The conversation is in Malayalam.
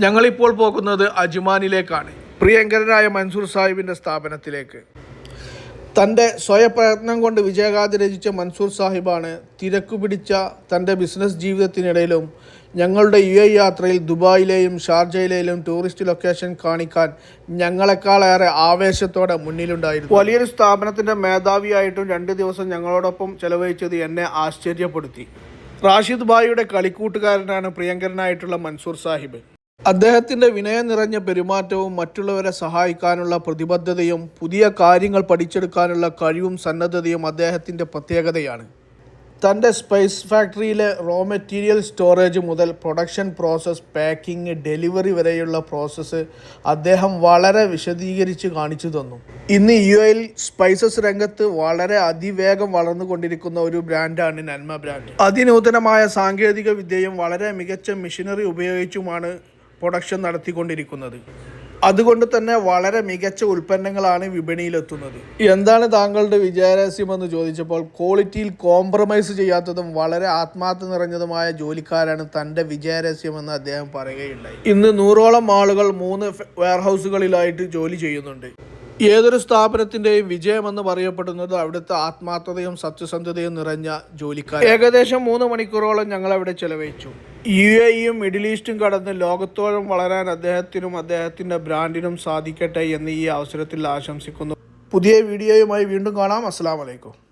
ഞങ്ങളിപ്പോൾ പോകുന്നത് അജ്മാനിലേക്കാണ്. പ്രിയങ്കരനായ മൻസൂർ സാഹിബിന്റെ സ്ഥാപനത്തിലേക്ക്. തന്റെ സ്വയപ്രയത്നം കൊണ്ട് വിജയഗാഥ രചിച്ച മൻസൂർ സാഹിബാണ് തിരക്കു പിടിച്ച തന്റെ ബിസിനസ് ജീവിതത്തിനിടയിലും ഞങ്ങളുടെ യു എ യാത്രയിൽ ദുബായിലെയും ഷാർജയിലെയും ടൂറിസ്റ്റ് ലൊക്കേഷൻ കാണിക്കാൻ ഞങ്ങളെക്കാളേറെ ആവേശത്തോടെ മുന്നിലുണ്ടായിരുന്നു. വലിയൊരു സ്ഥാപനത്തിന്റെ മേധാവിയായിട്ടും രണ്ട് ദിവസം ഞങ്ങളോടൊപ്പം ചെലവഴിച്ചത് എന്നെ ആശ്ചര്യപ്പെടുത്തി. റാഷിദ് ഭായിയുടെ കളിക്കൂട്ടുകാരനാണ് പ്രിയങ്കരനായിട്ടുള്ള മൻസൂർ സാഹിബ്. അദ്ദേഹത്തിന്റെ വിനയം നിറഞ്ഞ പെരുമാറ്റവും മറ്റുള്ളവരെ സഹായിക്കാനുള്ള പ്രതിബദ്ധതയും പുതിയ കാര്യങ്ങൾ പഠിച്ചെടുക്കാനുള്ള കഴിവും സന്നദ്ധതയും അദ്ദേഹത്തിന്റെ പ്രത്യേകതയാണ്. തന്റെ സ്പൈസ് ഫാക്ടറിയിലെ റോ മെറ്റീരിയൽ സ്റ്റോറേജ് മുതൽ പ്രൊഡക്ഷൻ പ്രോസസ്സ് പാക്കിംഗ് ഡെലിവറി വരെയുള്ള പ്രോസസ്സ് അദ്ദേഹം വളരെ വിശദീകരിച്ച് കാണിച്ചു തന്നു. ഇന്ന് യു എയിൽ സ്പൈസസ് രംഗത്ത് വളരെ അതിവേഗം വളർന്നുകൊണ്ടിരിക്കുന്ന ഒരു ബ്രാൻഡാണ് നന്മ ബ്രാൻഡ് അതിനൂതനമായ സാങ്കേതിക വിദ്യയും വളരെ മികച്ച മെഷീനറി ഉപയോഗിച്ചുമാണ് പ്രൊഡക്ഷൻ നടത്തിക്കൊണ്ടിരിക്കുന്നത്. അതുകൊണ്ട് തന്നെ വളരെ മികച്ച ഉൽപ്പന്നങ്ങളാണ് വിപണിയിലെത്തുന്നത്. എന്താണ് താങ്കളുടെ വിജയരഹസ്യമെന്ന് ചോദിച്ചപ്പോൾ ക്വാളിറ്റിയിൽ കോംപ്രമൈസ് ചെയ്യാത്തതും വളരെ ആത്മാർത്ഥ നിറഞ്ഞതുമായ ജോലിക്കാരാണ് തന്റെ വിജയരഹസ്യമെന്ന് അദ്ദേഹം പറയുകയുണ്ടായി. ഇന്ന് നൂറോളം ആളുകൾ മൂന്ന് വെയർഹൗസുകളിലായിട്ട് ജോലി ചെയ്യുന്നുണ്ട്. ഏതൊരു സ്ഥാപനത്തിന്റെയും വിജയമെന്ന് പറയപ്പെടുന്നത് അവിടുത്തെ ആത്മാർത്ഥതയും സത്യസന്ധതയും നിറഞ്ഞ ജോലിക്കാർ ഏകദേശം മൂന്ന് മണിക്കൂറോളം ഞങ്ങൾ അവിടെ ചെലവഴിച്ചു. യു എയും മിഡിൽ ഈസ്റ്റും കടന്ന് ലോകത്തോളം വളരാൻ അദ്ദേഹത്തിനും അദ്ദേഹത്തിന്റെ ബ്രാൻഡിനും സാധിക്കട്ടെ എന്ന് ഈ അവസരത്തിൽ ആശംസിക്കുന്നു. പുതിയ വീഡിയോയുമായി വീണ്ടും കാണാം. അസ്സാം വലൈക്കും